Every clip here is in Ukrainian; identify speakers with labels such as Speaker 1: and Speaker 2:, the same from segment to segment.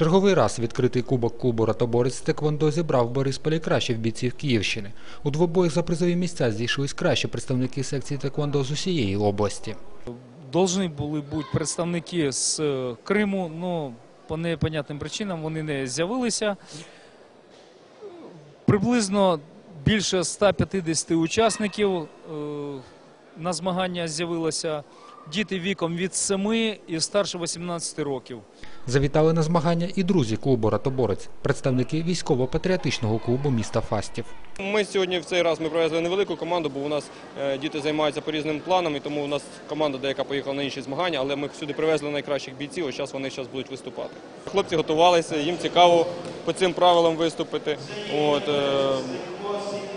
Speaker 1: Черговий раз відкритий кубок клубу «Ротоборець» з Теквондо зібрав в Борисполі кращих бійців Київщини. У двобоях за призові місця зійшлись кращі представники секції Теквондо з усієї області.
Speaker 2: Должны були бути представники з е, Криму, але по непонятним причинам вони не з'явилися. Приблизно більше 150 учасників е, на змагання з'явилося. Діти віком від 7 і старше 18 років.
Speaker 1: Завітали на змагання і друзі клубу «Ротоборець», представники військово-патріотичного клубу міста Фастів.
Speaker 3: Ми сьогодні в цей раз привезли невелику команду, бо у нас е, діти займаються по різним планам, і тому у нас команда деяка поїхала на інші змагання, але ми сюди привезли найкращих бійців, ось зараз вони зараз будуть виступати. Хлопці готувалися, їм цікаво по цим правилам виступити. От, е,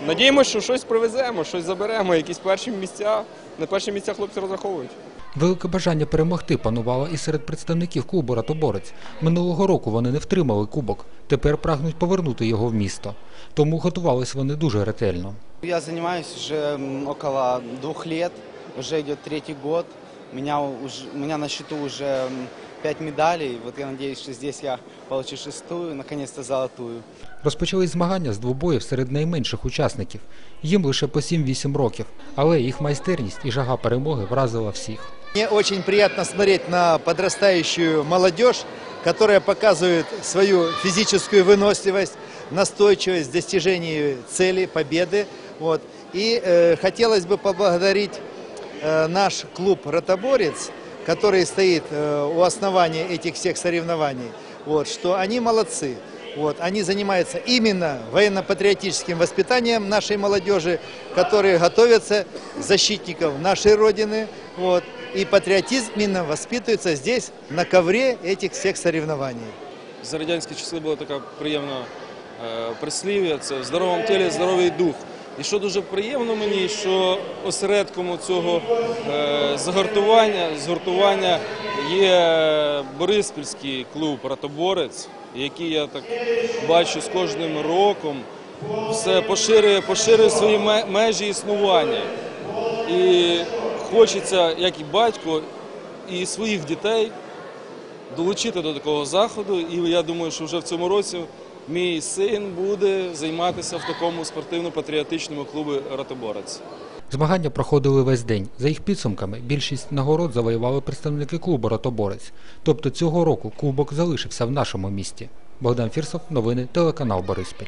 Speaker 3: надіємося, що щось привеземо, щось заберемо, якісь перші місця. На перші місця хлопці розраховують.
Speaker 1: Велике бажання перемогти панувало і серед представників клубу «Ротоборець». Минулого року вони не втримали кубок, тепер прагнуть повернути його в місто. Тому готувались вони дуже ретельно.
Speaker 4: Я занимаюсь уже м, около двух лет, уже идет третий год У меня, уже, у меня на счету уже м, пять медалей. Вот я надеюсь, что здесь я получу шестую, наконец-то золотую.
Speaker 1: Розпочались змагання з двобоїв серед найменших учасників. Їм лише по 7-8 років, але їх майстерність і жага перемоги вразила всіх.
Speaker 5: Мне очень приятно смотреть на подрастающую молодежь, которая показывает свою физическую выносливость, настойчивость в достижении цели, победы. Вот. И э, хотелось бы поблагодарить э, наш клуб «Ротоборец», который стоит э, у основания этих всех соревнований, вот, что они молодцы. Вот, они занимаются именно военно-патриотическим воспитанием нашей молодежи, которые готовятся защитников нашей Родины. Вот, и патриотизм именно воспитывается здесь, на ковре этих всех соревнований.
Speaker 6: За радянські часи була така приємна е, прислів'я, це в здоровому тілі здоровий дух. І що дуже приємно мені, що осередком цього е, загортування, згуртування є Бориспільський клуб Ратоборець, який я так бачу з кожним роком все поширює, поширює свої межі існування. І хочеться, як і батько, і своїх дітей долучити до такого заходу. І я думаю, що вже в цьому році мій син буде займатися в такому спортивно-патріотичному клубі Ратоборець.
Speaker 1: Змагання проходили весь день. За їх підсумками, більшість нагород завоювали представники клубу Ратоборець. Тобто цього року кубок залишився в нашому місті. Богдан Фірсов, новини, телеканал Бориспіль.